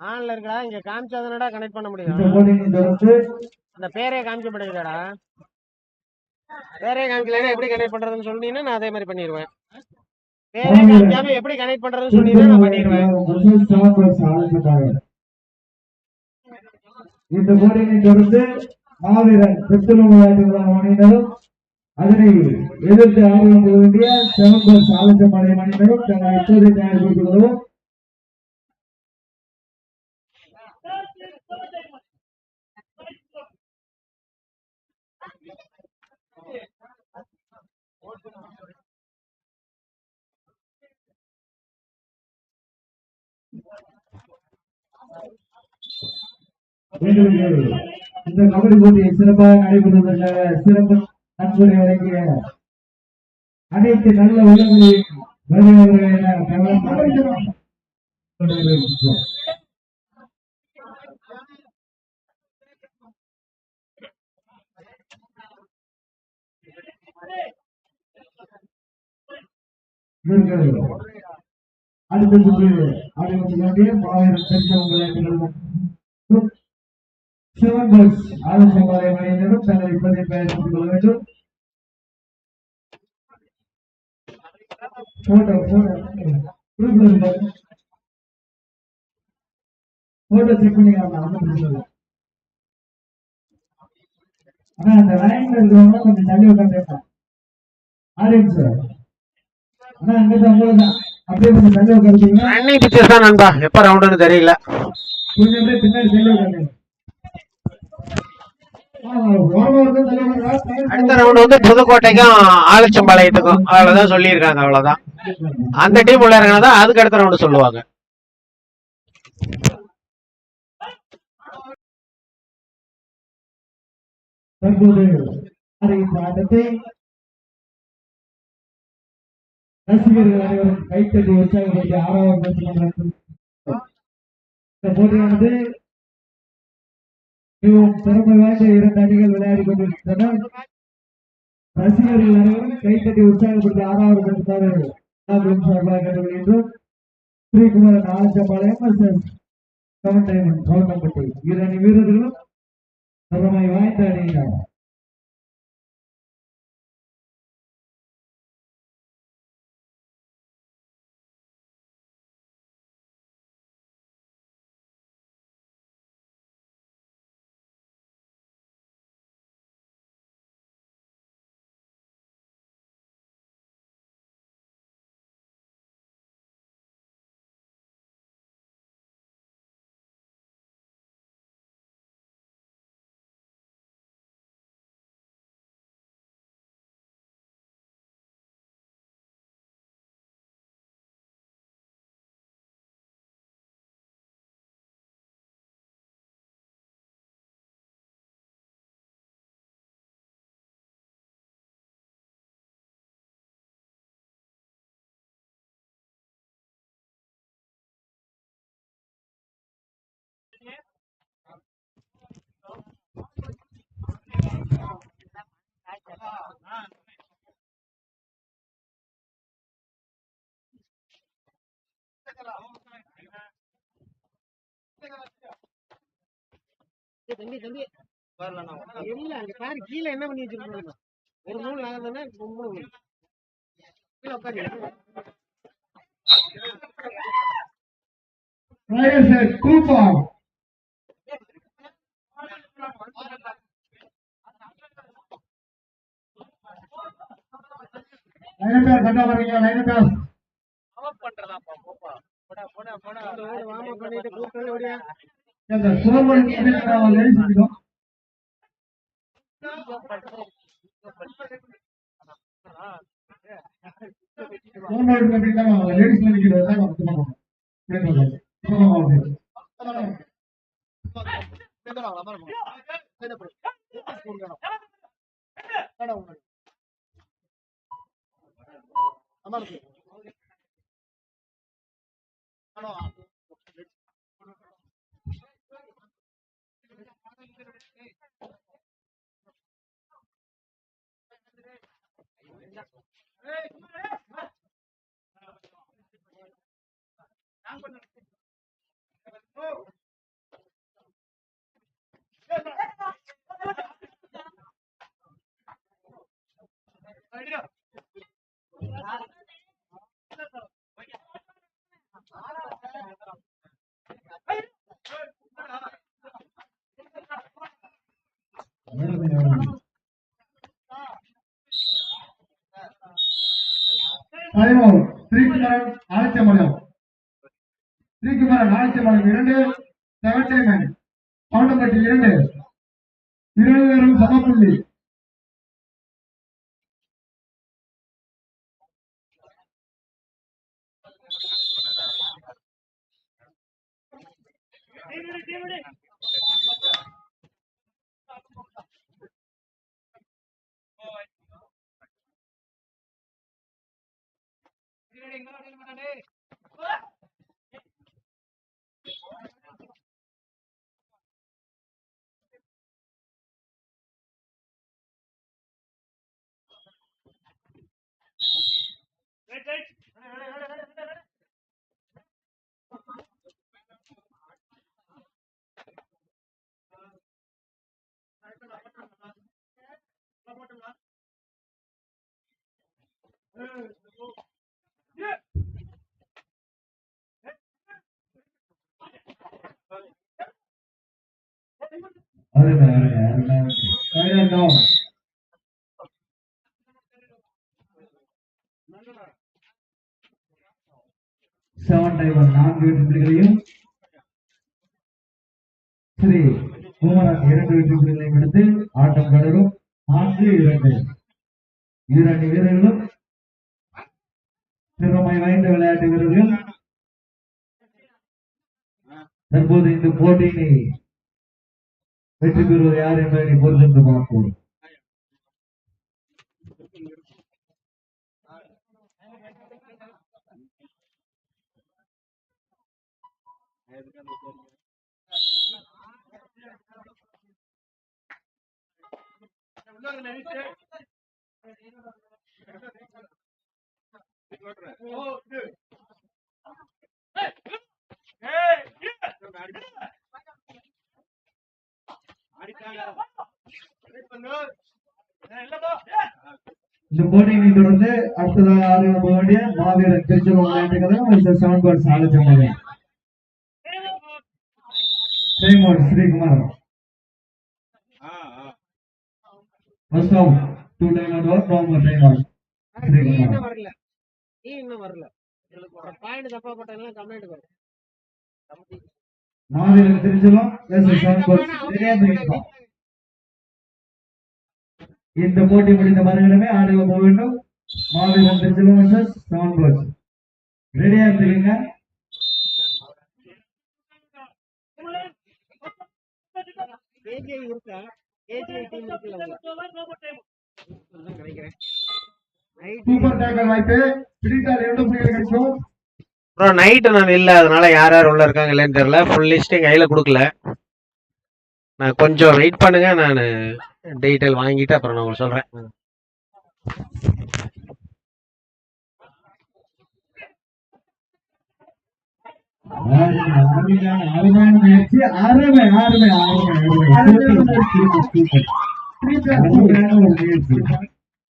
ஆன்ல இருக்கடா இங்க காமிச்சாதானடா கனெக்ட் பண்ண இந்த முடியும் அந்த பேரே காமிக்க மாட்டேங்குதாடா பேரே காமிக்கலன்னா எப்படி கனெக்ட் பண்றதுன்னு சொன்னீங்கன்னா நான் அதே மாதிரி பண்ணிடுவேன் பேரே காமிக்காம எப்படி கனெக்ட் பண்றதுன்னு சொன்னீங்கன்னா நான் பண்ணிடுவேன். இந்த போட்டியை தொடர்ந்து மாவீரன் விளையாட்டுகளான அணியினரும் அதனை எதிர்த்து ஆர்வம் கொள்ள வேண்டிய செவன் போர்ஸ் ஆலோசனை தங்களை இப்போதை தயார்படுத்திக் கொள்ளவும் இந்த கபடி போட்டியை சிறப்பாக நடைபெறுவதற்காக சிறப்பு நன்கொடை வழங்கிய அனைத்து நல்ல உள்ளங்களையும் வருகிறவர்கள் என கவனம் கொண்டிருக்கிறோம். இவர்கள் அடுத்த சுற்று ஆடிவந்து வேண்டிய மாவீரன் பெருசவங்க விளையாட்டுகள் சிவன் பாய்ஸ் ஆலோசனை மணியினரும் தங்களை இப்போதை பெயர்த்துக் கொள்ள வேண்டும் போட்டோ போட்டோ போட்டோ செக் பண்ணிக்கலாம் ஒன்றும் பிரச்சனை இல்லை ஆனா அந்த லைன்ல இருக்கிறவங்க கொஞ்சம் தள்ளி உட்காந்து ஆடியன்ஸ் பிக்சர்ஸ் தான் நண்பா. எப்ப ரவுண்டுன்னு தெரியல. அடுத்த ரவுண்ட் வந்து புதுக்கோட்டைக்கும் ஆலச்சம்பாளையத்துக்கும். அவ்வளவுதான் சொல்லியிருக்காங்க அவ்வளவுதான். அந்த டீம் உள்ள இறங்கினாதான் அதுக்கு அடுத்த ரவுண்டு சொல்லுவாங்க. தற்போது ரசிகர்கள் அனைவரும் கைத்தட்டி உற்சாகப்படுத்தி ஆறாவது பெற்றுக் இந்த போட்டியானது மிகவும் திறமை வாய்ந்த இரண்டு அணிகள் விளையாடி கொண்டிருக்கின்றன. ரசிகர்கள் அனைவரும் கைத்தட்டி உற்சாகப்படுத்தி ஆறாவது பெற்றாரு சார்பாக கேட்டுக்கொள்கின்றோம். Srikumaran Alanjampalayam versus Diamond Kavundampatti. இரு அணி வீரர்களும் திறமை வாய்ந்த அணியினர். தம்பி தம்பி இல்ல அங்க பாரு கீழே என்ன பண்ணி வச்சிருக்காங்க ஒரு நூல் நகர்ந்தா ரொம்ப கீழே உட்காரு Where is Players coupon? Line பேர் கண்டா வரீங்க லைன் பேர். வாமா பண்ணிட்டு கூப்பிட்டு ஓடியா. இந்த சோர்வல் நம்ம லேடிஸ் இருக்கோம் சோர்வல் கட்டிட்டு நம்ம லேடிஸ் நினைக்கிறது தான் நம்ம பண்ணுவோம் அருமை, ஸ்ரீகுமரன் ஆதித்யமலம் ஸ்ரீகுமரன் இரண்டு செவன் டைமன் பவுண்டம்பட்டி இரண்டு. இருவரும் சமப்புள்ளி. அருமை அருமை அருமை செவன் டைமர் நான்கு வெற்றிகளையும் ஸ்ரீ குமரன் இரண்டு வெற்றிகளையும் எடுத்து ஆட்டம் கடலும் நான்கு இரண்டு இரண்டு வீரர்களும் திறமை வாய்ந்த விளையாட்டு வீரர்கள் தற்போது இந்த போட்டியினை வெற்றி பெறுவது யார் என்பதை பொறுத்திருந்து பார்ப்போம் இந்த போட்டியினை தொடர்ந்து அடுத்ததாக ஆறுதல் போக வேண்டிய மாவீரர் திருச்செல்வம் விளையாட்டுகளும் மிஸ்டர் செவன் பால்ஸ் ஆலோசனை ஸ்ரீமோட் Sreekumar. First out two time out over more time Sreekumar. இன்னும் வரல. நீ இன்னும் வரல. பாயிண்ட் தப்பா போட்டதெல்லாம் கம்ப்ளைண்ட் வரும் செவன் பால்ஸ் நிறைய பிரிக்கலாம் இந்த போட்டி முடிந்த மறுகணமே ஆடுகள் போக வேண்டும். மாவீரன் திருச்செல்வம் வெர்சஸ் செவன் பால்ஸ் ரெடியா இருந்துக்கங்க. சூப்பர் டேக்கர் வாய்ப்பு. பிடித்தால் இரண்டு புள்ளிகள் கிடைக்கும்? ப்ரோ நைட்டு நான் இல்லை. அதனால யார் யார் உள்ளே இருக்காங்க இல்லைன்னு தெரியல. ஃபுல் லிஸ்ட் கையில் கொடுக்கல. நான் கொஞ்சம் வெயிட் பண்ணுங்க. நான் டீட்டெயில் வாங்கிட்டு அப்புறம் நான் உங்களுக்கு சொல்கிறேன்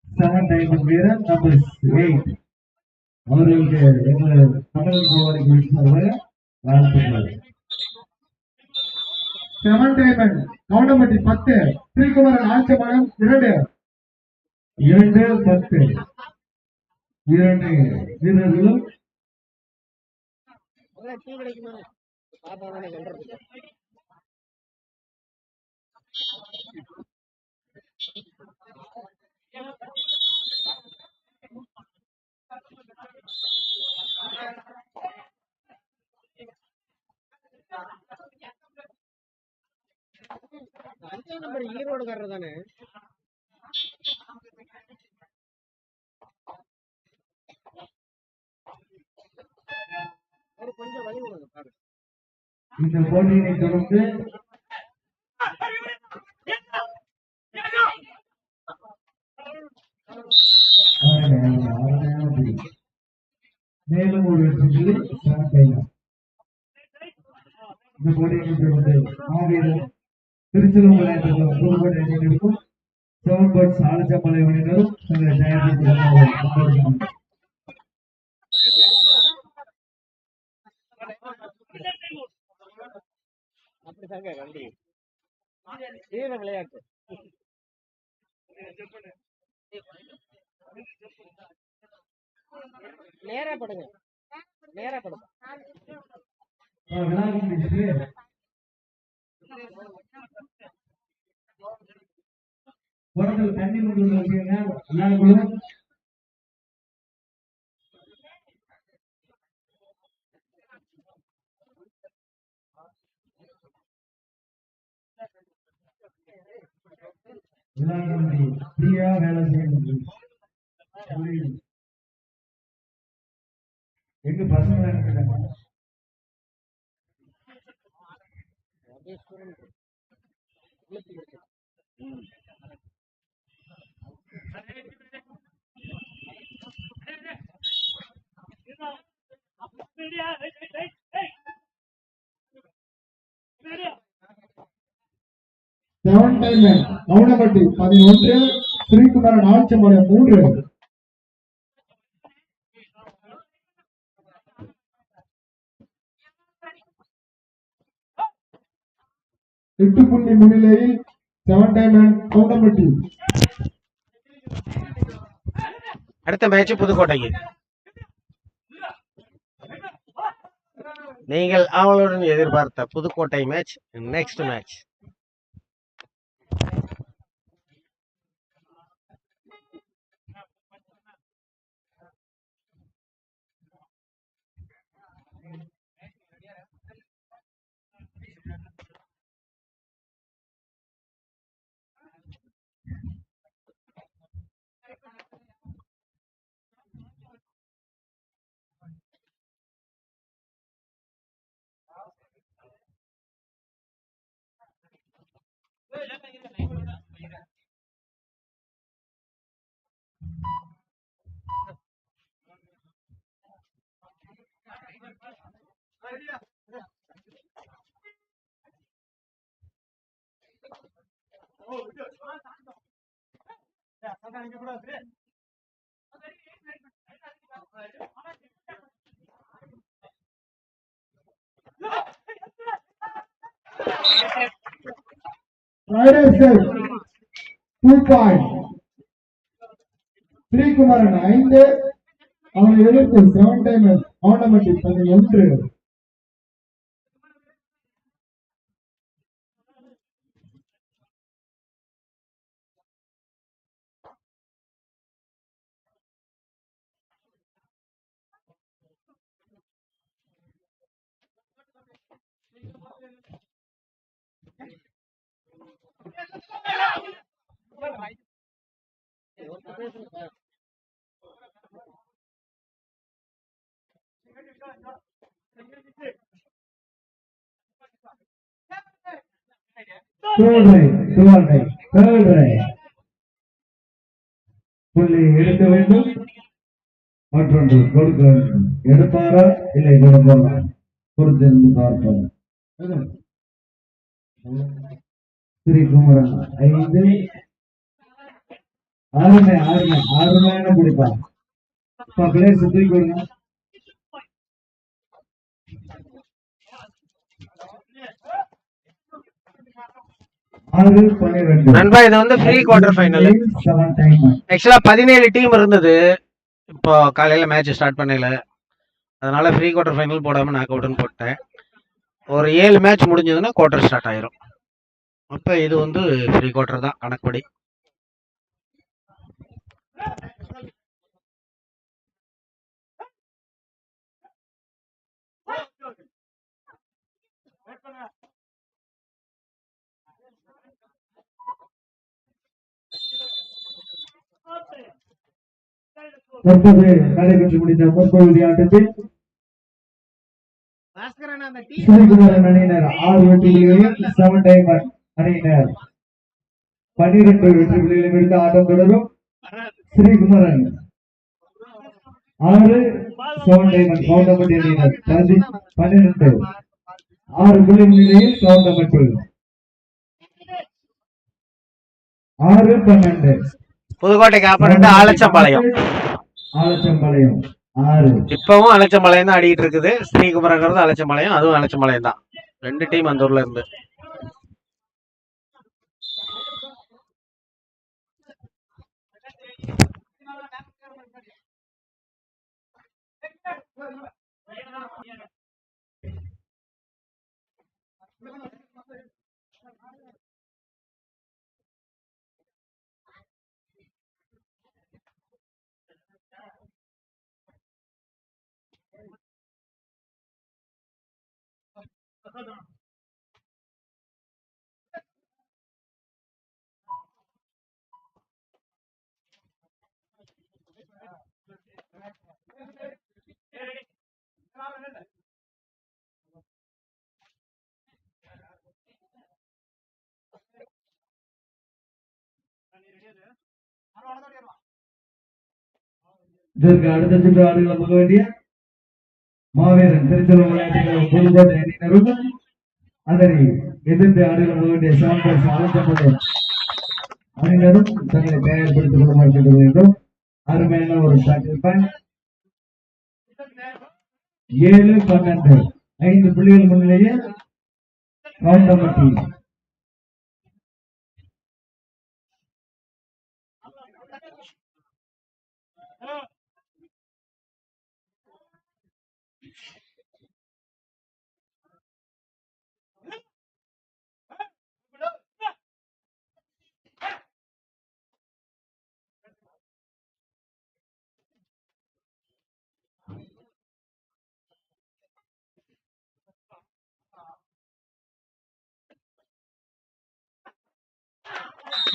செவன் டைமண்ட் வீரர் நம்பர் எயிட் அவர்களுக்கு எங்கள் தமிழ் கோவாரிக்கு சார்பாக வாழ்த்துக்கள் செவன் டைமண்ட் கவுண்டம்பட்டி பத்து ஸ்ரீகுமரன் ஆச்சமனம் இரண்டு இரண்டு பத்து இரண்டு வீரர்களும் டீ கிடைக்குமா பாப்பா தானே சொல்றது அஞ்சாம் நம்பர் ஈரோடுக்காரர் தானே கொஞ்சம் வழி விடுங்க பாரு இந்த போட்டியினை தொடர்ந்து அருமை, அருமை, அருமையான புள்ளி. மேலும் ஒரு டைமண்ட் இந்த போட்டியை வந்து மாவீரன் திருச்சிலும்பு புதுக்கோட்டை அணியினருக்கும் செவன் பேர்ட்ஸ் ஆலச்சப்பாளைய அணியினரும் தங்களை அப்படிதாங்க வீர விளையாட்டு. நேரா படுங்க. நேரா படுங்க. விநாயகர் தண்ணி கொண்டு வச்சுக்கோங்க. விநாயகர்களும் வேலை செய்யணும். முடியும் எங்க பசங்க இருக்கிறாங்க அப்படியே செவன் டைம் கவுனப்பட்டி பதினொன்று ஸ்ரீகுமாரன் ஆட்சிமலை மூன்று. எட்டு புள்ளி முன்னிலையில் செவன் டைம் கவுண்டமட்டி அடுத்த மேட்ச் புதுக்கோட்டைக்கு. நீங்கள் ஆவலுடன் எதிர்பார்த்த Pudukkottai match next match riders two point Sreekumaran ஐந்து அவனை எதிர்த்து செவன் டைம் கவுனப்பட்டி பதினொன்று Third right, third புள்ளி எடுக்க வேண்டும். மற்றொன்று கொடுக்க வேண்டும். எடுப்பாரா? இல்லை கொடுப்பாரா? பொறுத்திருந்து பார்ப்போம். ஐந்து. பிடிப்பான் பக்கலே சுத்தி கொடுங்க. நண்பா இது வந்து ஃப்ரீ குவார்டர் ஃபைனல் ஆக்சுவலா பதினேழு டீம் இருந்தது. இப்போ காலையில மேட்ச் ஸ்டார்ட் பண்ணல. அதனால ஃப்ரீ குவார்டர் ஃபைனல் போடாம நாக் அவுட்னு போட்டேன். ஒரு ஏழு மேட்ச் முடிஞ்சதுன்னா குவார்டர் ஸ்டார்ட் ஆயிரும். அப்ப இது வந்து ஃப்ரீ குவார்டர் தான் கணக்குப்படி. தற்போது நடைபெற்று முடிந்த முற்பகுதி ஆட்டத்தில் அணியினர். ஆறு வெற்றிகளையும் செவன் டைமண்ட் அணியினர் பன்னிரண்டு வெற்றி ஆட்டம் தொடரும். ஸ்ரீகுமாரன். ஆறு டைமண்ட் கவுண்டமட்டி அணியினர். பதி- பன்னிரண்டு. ஆறு புள்ளி முன்னிலையில் கவுண்டமட்டி ஆறு பன்னெண்டு புதுக்கோட்டைக்கு ஆப்போனண்ட் ஆலச்சம்பாளையம். ஆலச்சம்பாளையம். ஆறு. இப்பவும் அலச்சம்பாளையம் தான் ஆடிட்டு இருக்குது. ஸ்ரீகுமரங்கிறது அலச்சம்பாளையம் அதுவும் அலச்சம்பாளையம் தான். ரெண்டு டீம் அந்த ஊர்ல இருந்து. Kadın. இதற்கு அடுத்த சுற்று ஆடுகளை போக வேண்டிய மாவீரன் திருச்செல்வம் விளையாட்டுகள் புதுக்கோட்டை அணியினரும் அதனை எதிர்த்து ஆடுகளை போக வேண்டிய சாம்பர்ஸ் ஆலச்சம்பளம் அணியினரும் தங்களை தயார்படுத்திக் கொள்ளுமாறு கேட்டுக் வேண்டும் அருமையான ஒரு டாக்கிள் ஏழு பன்னெண்டு ஐந்து புள்ளிகள் முன்னிலையே கவுண்டமட்டி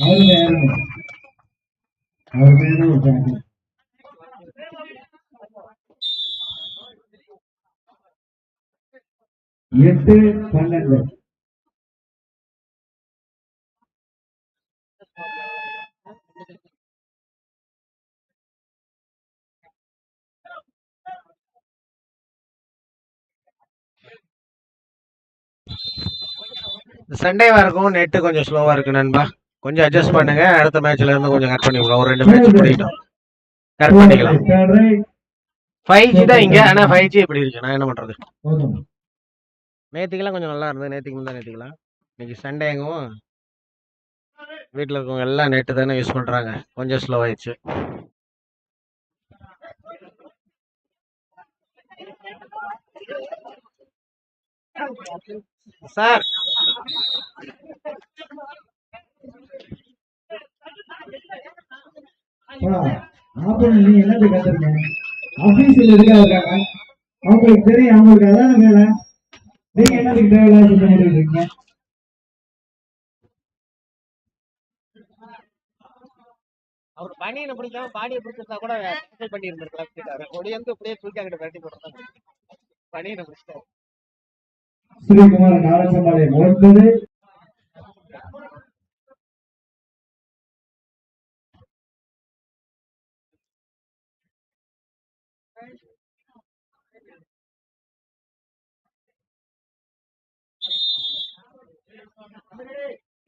அருமை அருமை அருமையான ஒரு டாக்கிள் எட்டு பன்னெண்டு சண்டேவா இருக்கும் நெட்டு கொஞ்சம் ஸ்லோவா இருக்கு நண்பா? கொஞ்சம் அட்ஜஸ்ட் பண்ணுங்க. அடுத்த மேட்ச்ல இருந்து கொஞ்சம் கட் பண்ணி விடுவோம் ஒரு ரெண்டு மேட்ச் முடியட்டும். கட் பண்ணிக்கலாம். ஃபைவ் ஜி தான் இங்க. ஆனா ஃபைவ் ஜி இப்படி இருக்கு? நான் என்ன பண்றது? நேத்திக்கெல்லாம் கொஞ்சம் நல்லா இருந்தது. நேத்திக்கு முந்தா நேத்திக்கலாம் இன்னைக்கு சண்டேங்கவும் வீட்டில் இருக்கவங்க எல்லாம் நெட்டு தானே யூஸ் பண்றாங்க. கொஞ்சம் ஸ்லோ ஆயிடுச்சு. சார் ஆப்பன் நீ என்னது கத்துருக்க ஆபீஸ்ல இருக்காங்க இருக்காங்க? அவங்களுக்கு தெரியும் அவங்களுக்கு அதான வேலை? நீங்க என்னதுக்கு தேவையில்லாத சுத்தம் பண்ணிட்டு இருக்கீங்க அவர் பனியனை பிடிக்காம பாடியை பிடிச்சிருந்தா கூட கேன்சல் பண்ணி இருந்திருக்கலாம் ஒடி வந்து அப்படியே தூக்கிட்டு விரட்டி போடுறாங்க பனியனை பிடிச்சிட்டாரு. ஸ்ரீகுமார் நாரசம்பாளையம் ஒன்பது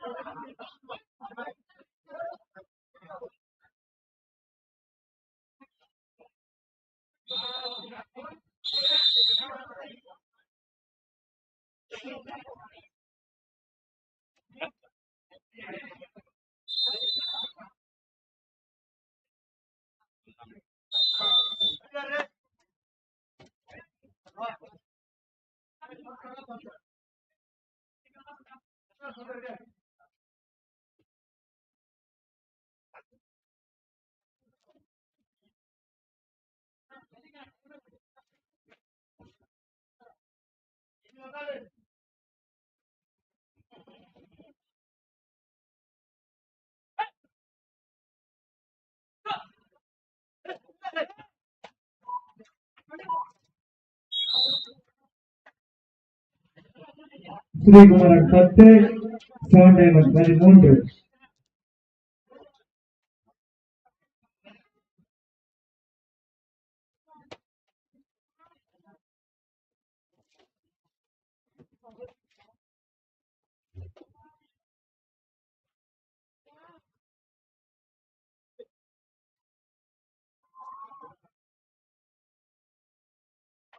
Gracias. ஸ்ரீகுமரன் பத்து செவன் டைமண்ட் பதிமூன்று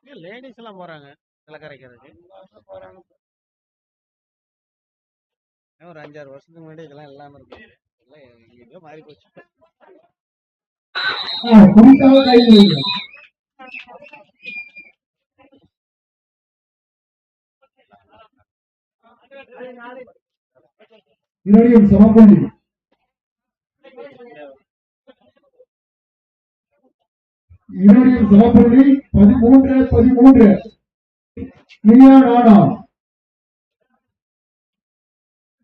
லேடிஸ் எல்லாம் போறாங்க விளக்கரைக்கிறதுக்கு ஒரு அஞ்சாறு வருஷத்துக்கு முன்னாடி இதெல்லாம் இல்லாம இருக்கு எல்லாம் மாறி போச்சு. இரடியும் இரடியும் சமபுள்ளி பதிமூன்று பதிமூன்று. நீயா நானா?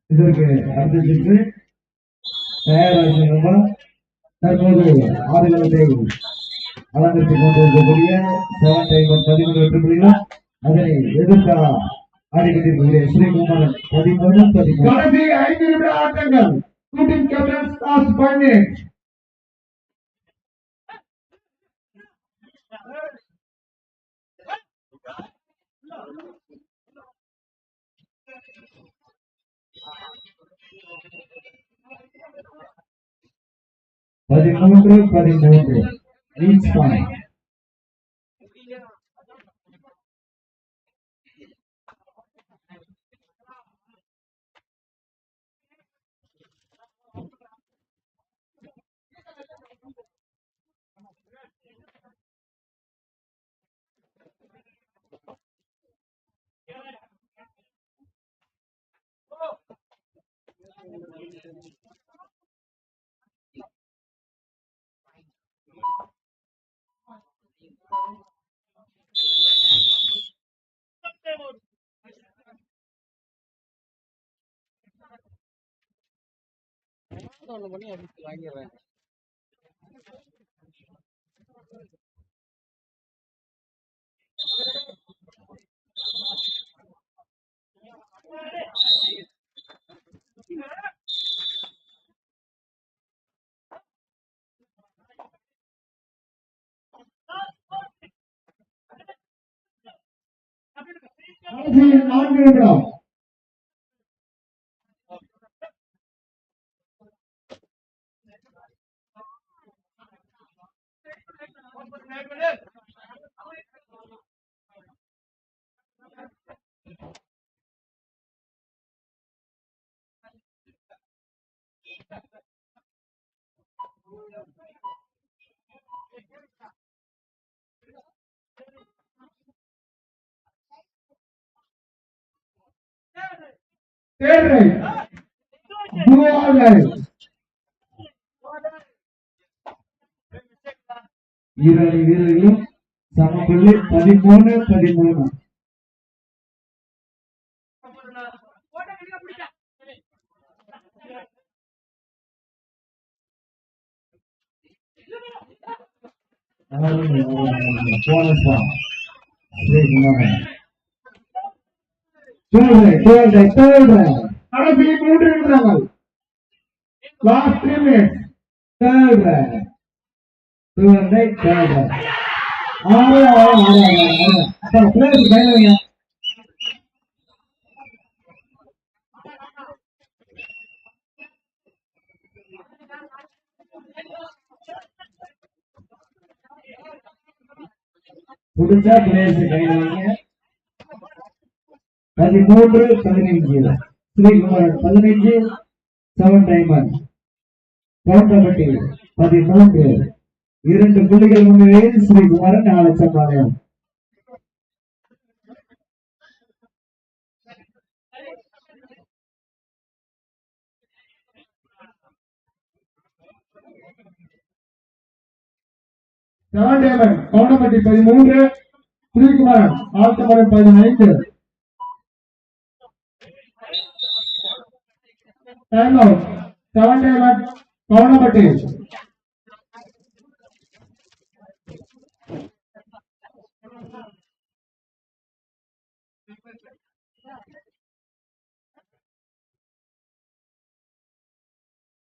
இதற்கு அடுத்த சுற்று தயாராக தற்போது ஆடுகளத்தை அலங்கரித்துக் கொண்டிருக்கக்கூடிய செவன் டைமர் பதிமூன்று வெற்றி அதனை எதிர்க்க ஆடிக்கொண்டிருக்கக்கூடிய ஸ்ரீகுமாரன் பதிமூணு பதிமூணு ஐந்து நிமிட ஆட்டங்கள் shooting captain last five minutes பதிமூன்று பதிமூன்று ஈச் பாயிண்ட் ஒண்ணு பண்ணி அடிச்சு வாங்கிடுறேன் கடைசி நான்கு நிமிடம் Third right. இரண்டு வீரர்களும் சமப்புள்ளி பதிமூணு பதிமூணு. போனஸ் தான் Sreekumaran Third right, third right, மூன்று நிமிடங்கள். லாஸ்ட் த்ரீ மினிட்ஸ் ஆறு ஆறு ஆறு ஆறு முடிஞ்சா பிளேஸ் கையில் வைங்க பதிமூன்று பதினைஞ்சு ஸ்ரீகுமாரன் பதினைஞ்சு செவன் டைமர் கவுண்டபட்டி பதிமூன்று. இரண்டு புள்ளிகள் முன்னிலையில் ஸ்ரீகுமாரன் நாலு சம்பாளையம் செவன் டைமர் கவுண்டபட்டி பதிமூன்று ஸ்ரீகுமாரன் ஆழ்த்தமரம் பதினைந்து. Time out seven time Goundampatti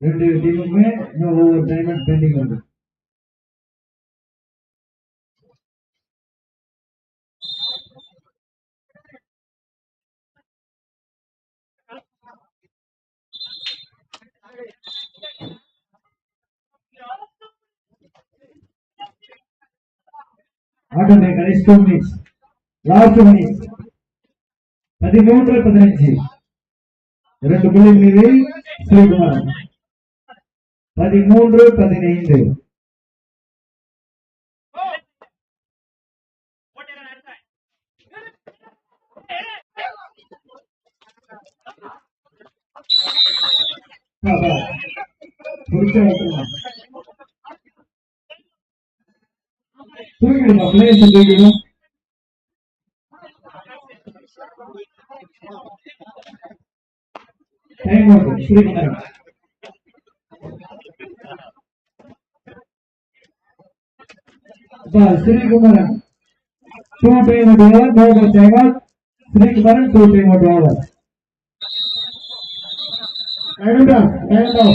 ரெண்டு டீமுமே இன்னும் ஒவ்வொரு டைம் பெண்டிங் வந்து ஆட்டோமே கடைசி two minutes last two minutes பதிமூன்று பதினஞ்சு இரண்டு புள்ளி மீது ஸ்ரீகுமார் பதிமூன்று பதினைந்து புடிச்ச தூக்கிடுமா பிளேயர்ஸ் தூக்கிடும் டைம் அவுட் ஸ்ரீகுமார் அப்பா Sreekumaran. Two time over no more Sreekumaran two time over time time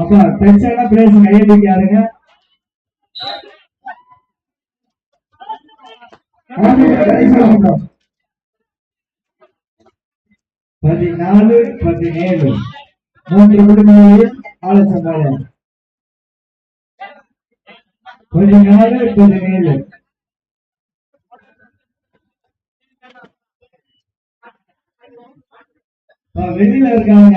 அப்ப டென்ஷனா பிளேஸ் கையை யாருங்க? பதினாலு பதினேழு. மூன்று விடுமுறையில் ஆலோசனை பதினாலு பதினேழு. வெளியில இருக்காங்க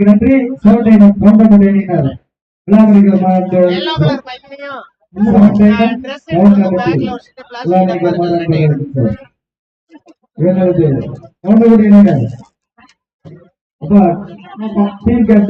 நன்றி சிவந்தையன் கவுண்டமட்டி அணியினர் விளாமணிகள் அப்பா டீம் கேப்டன்